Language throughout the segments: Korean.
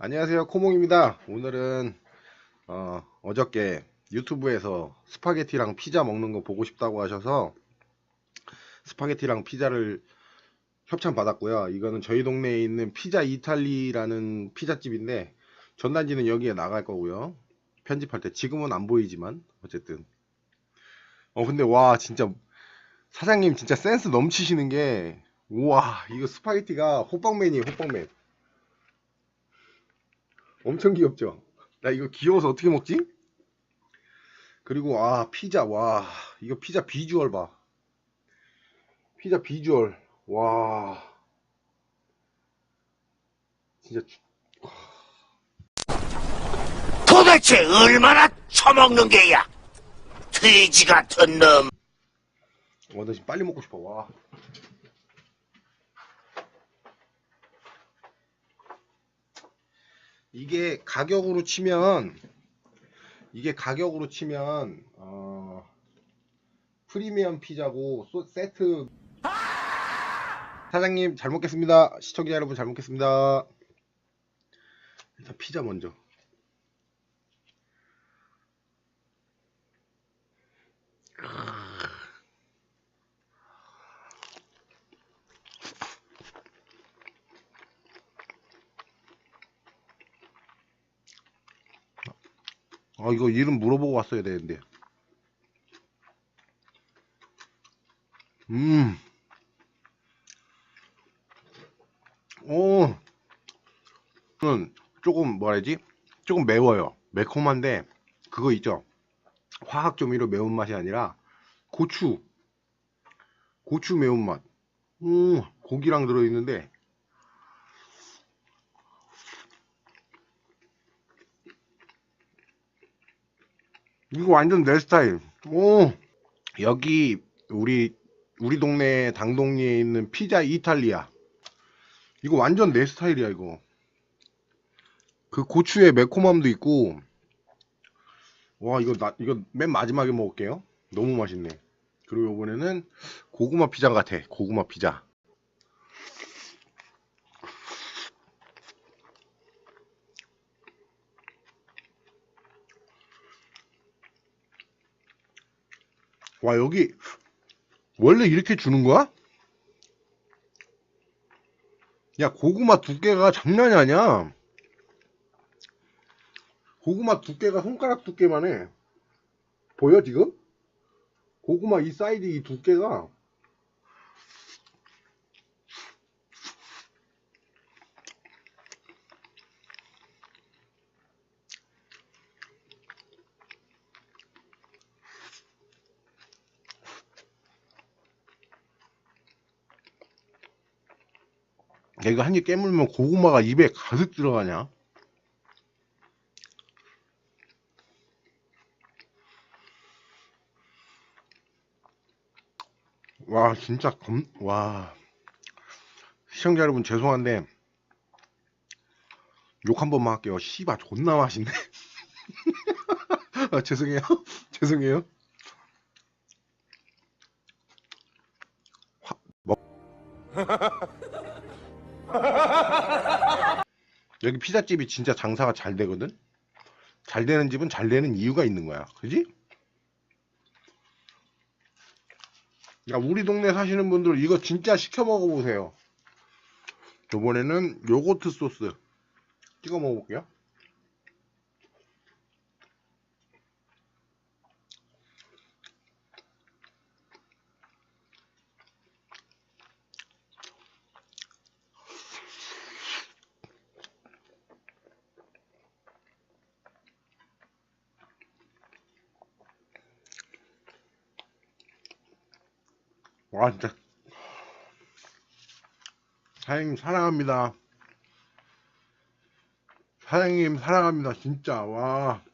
안녕하세요. 코몽입니다. 오늘은 어, 어저께 유튜브에서 스파게티랑 피자 먹는 거 보고 싶다고 하셔서 스파게티랑 피자를 협찬 받았고요. 이거는 저희 동네에 있는 피자 이탈리라는 피자집인데 전단지는 여기에 나갈 거고요. 편집할 때 지금은 안 보이지만 어쨌든. 어 근데 와 진짜 사장님 진짜 센스 넘치시는 게 우와 이거 스파게티가 호빵맨이에요 호빵맨 엄청 귀엽죠? 나 이거 귀여워서 어떻게 먹지? 그리고 아 피자 와 이거 피자 비주얼 봐 피자 비주얼 와 진짜 주- 도대체 얼마나 처먹는 게야? 돼지 같은 놈. 와, 나 지금 빨리 먹고 싶어. 와. 이게 가격으로 치면 이게 가격으로 치면 어, 프리미엄 피자고 소, 세트 사장님 잘 먹겠습니다. 시청자 여러분 잘 먹겠습니다. 일단 피자 먼저. 아 이거 이름 물어보고 왔어야 되는데. 음. 오. 는 조금 뭐라 해야지? 조금 매워요. 매콤한데 그거 있죠. 화학 조미료 매운맛이 아니라 고추. 고추 매운맛. 음, 고기랑 들어 있는데 이거 완전 내 스타일. 오, 여기 우리 우리 동네 당동리에 있는 피자 이탈리아. 이거 완전 내 스타일이야 이거. 그 고추의 매콤함도 있고. 와 이거 나 이거 맨 마지막에 먹을게요. 너무 맛있네. 그리고 이번에는 고구마 피자 같아. 고구마 피자. 와 여기 원래 이렇게 주는 거야? 야 고구마 두께가 장난이 아니야 고구마 두께가 손가락 두께만 해 보여 지금? 고구마 이 사이즈 이 두께가 야, 이거 한 입 깨물면 고구마가 입에 가득 들어가냐? 와, 진짜 검, 와. 시청자 여러분 죄송한데, 욕 한 번만 할게요. 씨바, 존나 맛있네. 아, 죄송해요. 죄송해요. 화, 먹... 여기 피자집이 진짜 장사가 잘 되거든? 잘 되는 집은 잘 되는 이유가 있는 거야. 그지? 야, 우리 동네 사시는 분들 이거 진짜 시켜 먹어보세요. 이번에는 요거트 소스 찍어 먹어볼게요. 와, 진짜. 사장님 사랑합니다. 사장님 사랑합니다. 진짜. 와.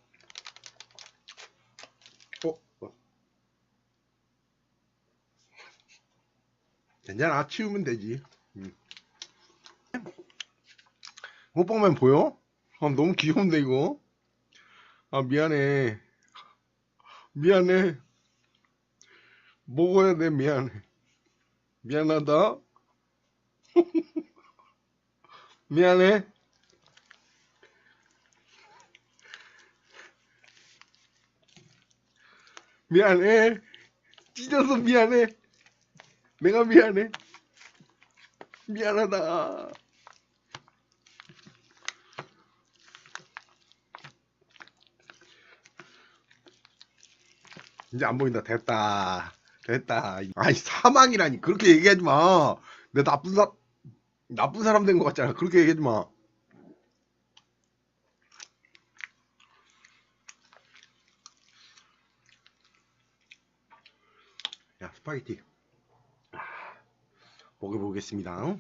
어? 어. 괜찮아. 치우면 되지. 음. 호빵맨 보여? 아, 너무 귀여운데 이거. 아 미안해. 미안해. 먹어야 돼 미안해. 미안하다. 미안해. 미안해. 찢어서 미안해. 내가 미안해. 미안하다. 이제 안 보인다. 됐다. 됐다. 아니, 사망이라니. 그렇게 얘기하지 마. 내 나쁜 사, 나쁜 사람 된 것 같잖아. 그렇게 얘기하지 마. 야, 스파게티. 아, 먹어보겠습니다.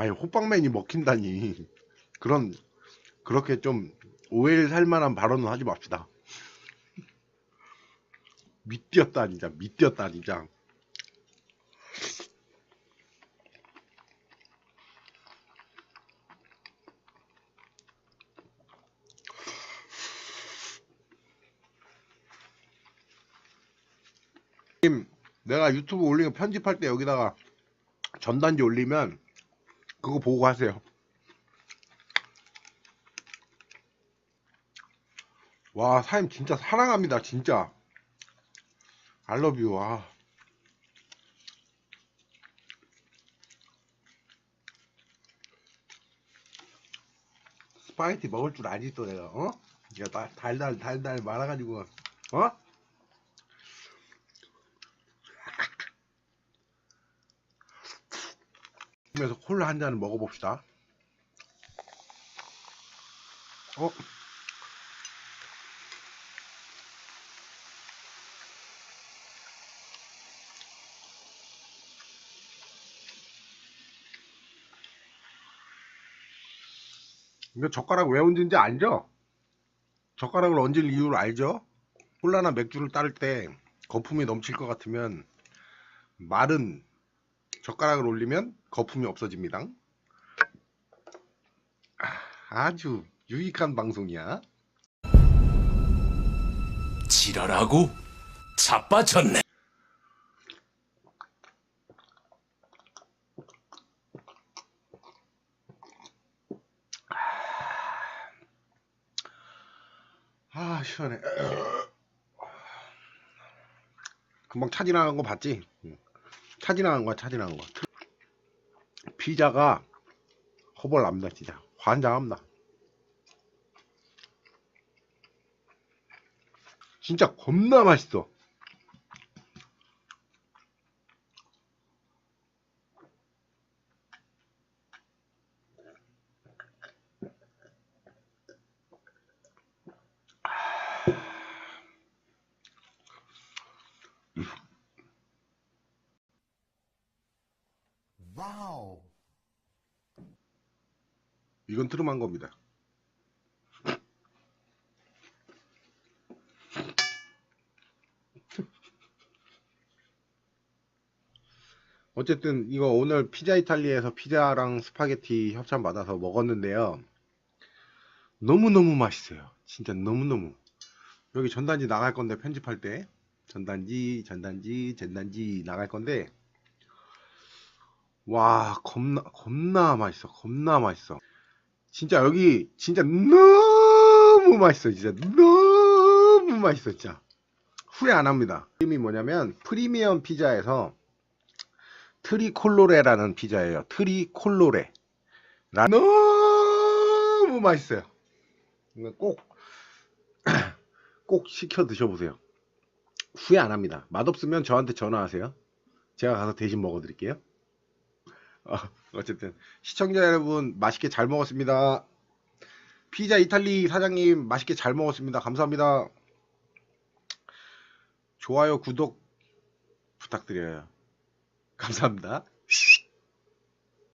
아니, 호빵맨이 먹힌다니. 그런, 그렇게 좀 오해를 살 만한 발언은 하지 맙시다. 밑뛰었다, 진짜. 밑뛰었다, 진짜. 내가 유튜브 올리는 거 편집할 때 여기다가 전단지 올리면 그거 보고 하세요. 와, 사장님 진짜 사랑합니다, 진짜. 알러뷰, 와. 스파게티 먹을 줄 알지, 또 내가, 어? 야, 달- 달달, 달달 말아가지고, 어? 그래서 콜라 한 잔을 먹어봅시다. 어? 이거 젓가락 왜 얹은지 알죠? 젓가락을 얹을 이유를 알죠? 콜라나 맥주를 따를 때 거품이 넘칠 것 같으면 마른 젓가락을 올리면 거품이 없어집니다. 아, 아주 유익한 방송이야. 지랄하고 자빠졌네. 아 시원해. 금방 차 지나간 거 봤지? 응. 차 지나간 거야, 차 지나간 거. 피자가 허벌납니다, 진짜. 환장합니다. 진짜 겁나 맛있어. 이건 트름한 겁니다. 어쨌든 이거 오늘 피자 이탈리아에서 피자랑 스파게티 협찬 받아서 먹었는데요. 너무너무 맛있어요. 진짜 너무너무. 여기 전단지 나갈 건데 편집할 때 전단지 전단지 전단지 나갈 건데 와 겁나 겁나 맛있어 겁나 맛있어 진짜 여기 진짜 너무 맛있어 진짜. 너무 맛있어 진짜. 후회 안 합니다. 이름이 뭐냐면 프리미엄 피자에서 트리콜로레라는 피자예요. 트리콜로레. 라- 너무 맛있어요. 꼭 꼭 시켜 드셔보세요. 후회 안 합니다. 맛없으면 저한테 전화하세요. 제가 가서 대신 먹어 드릴게요. 어, 어쨌든 시청자 여러분 맛있게 잘 먹었습니다. 피자 이탈리 사장님 맛있게 잘 먹었습니다. 감사합니다. 좋아요, 구독 부탁드려요. 감사합니다.